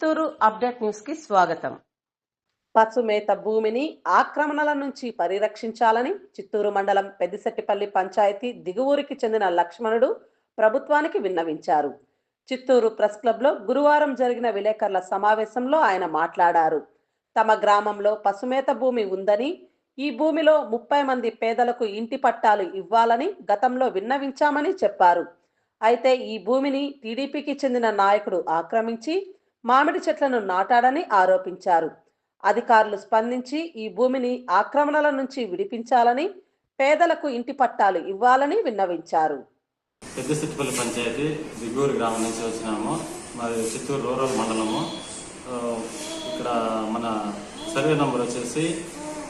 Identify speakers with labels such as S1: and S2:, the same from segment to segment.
S1: Chittoor update న్యూస్కి స్వాగతం. పశుమేత భూమిని ఆక్రమణల నుంచి పరిరక్షించాలని చిత్తూరు మండలం పెద్దిశెట్టిపల్లి పంచాయతీ దిగువూరికి చెందిన లక్ష్మణుడు ప్రభుత్వానికి విన్నవించారు. చిత్తూరు ప్రెస్ క్లబ్లో గురువారం జరిగిన విలేకరుల సమావేశంలో ఆయన మాట్లాడారు. తమ గ్రామంలో పశుమేత భూమి ఉందని ఈ భూమిలో ముప్పై మంది పేదలకు ఇంటి పట్టాలు ఇవ్వాలని గతంలో విన్నవించామని చెప్పారు. అయితే ఈ భూమిని టీడీపీకి చెందిన నాయకుడు ఆక్రమించి మామిడి చెట్లను నాటాడని ఆరోపించారు. అధికారులు స్పందించి ఈ భూమిని ఆక్రమణల నుంచి విడిపించాలని పేదలకు ఇంటి పట్టాలు ఇవ్వాలని విన్నవించారు.
S2: పెద్దసిట్టిపల్లి పంచాయతీ దిగూరు గ్రామం నుంచి వచ్చినాము. మరి చిత్తూరు రూరల్ మండలము. ఇక్కడ మన సర్వే నంబర్ వచ్చేసి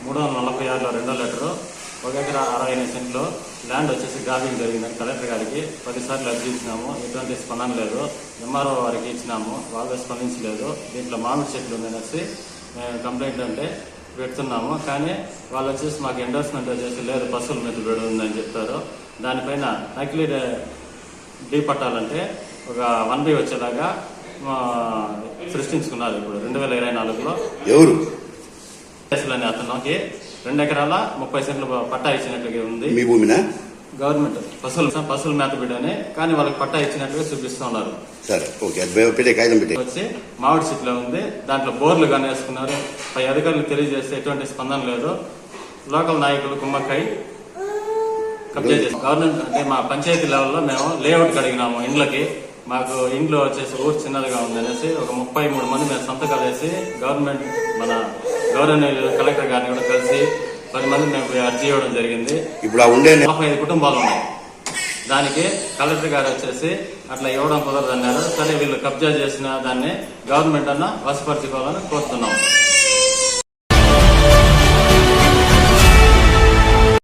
S2: మూడు వందల నలభై ఆరులో రెండో లెటరు. ఒక ఎకరా అరవై ఎనిమిది సెంట్లు ల్యాండ్ వచ్చేసి గాబింగ్ జరిగింది. కలెక్టర్ గారికి పదిసార్లు అర్జీ ఇచ్చినాము. ఎటువంటి స్పందన లేదు. ఎంఆర్ఓ వారికి ఇచ్చినాము. వాళ్ళు స్పందించలేదు. దీంట్లో మామిడి చెట్లు ఉందనేసి మేము కంప్లైంట్ అంటే పెడుతున్నాము. కానీ వాళ్ళు వచ్చేసి మాకు ఎండోర్స్మెంట్ వచ్చేసి లేదు పశువుల మీద బెడ ఉందని చెప్తారు దానిపైన నకిలీ డే- పట్టాలంటే ఒక వన్ బి వచ్చేలాగా సృష్టించుకున్నారు ఇప్పుడు. రెండు వేల ఇరవై నాలుగులో
S3: ఎవరు?
S2: అతనికి రెండు ఎకరాల ముప్పై సెంట్లు పట్టా ఇచ్చినట్టుగా ఉంది.
S3: మీ భూమినా?
S2: గవర్నమెంట్ పశువులు పశువుల మేత బిడ్డని కానీ వాళ్ళకి పట్టా ఇచ్చినట్టుగా
S3: సరే ఓకే పెట్టే కాగితం పెట్టే.
S2: వచ్చి మామిడి చెట్లు ఉంది దాంట్లో బోర్లు కానీ వేసుకున్నారు. పై అధికారులు తెలియజేస్తే ఎటువంటి స్పందన లేదు. లోకల్ నాయకులు కుమ్మక్కై కబ్జా చేసి గవర్నమెంట్ అంటే మా పంచాయతీ లెవెల్లో మేము లేఅవుట్ అడిగినాము ఇండ్లకి. మాకు ఇంట్లో వచ్చేసి ఊరు చిన్నదిగా ఉందనేసి ఒక ముప్పై మూడు మంది మేము సంతకాలు వేసి గవర్నమెంట్ మన గవర్నర్ కలెక్టర్ గారిని కూడా కలిసి పది మంది మేము అర్జీ ఇవ్వడం జరిగింది.
S3: ఇప్పుడు ఉండే
S2: నలభై ఐదు కుటుంబాలు ఉన్నాయి. దానికి కలెక్టర్ గారు వచ్చేసి అట్లా ఇవ్వడం కుదరదు అన్నారు సరే వీళ్ళు కబ్జా చేసిన దాన్ని గవర్నమెంట్ అన్న వసపరచుకోవాలని కోరుతున్నాం.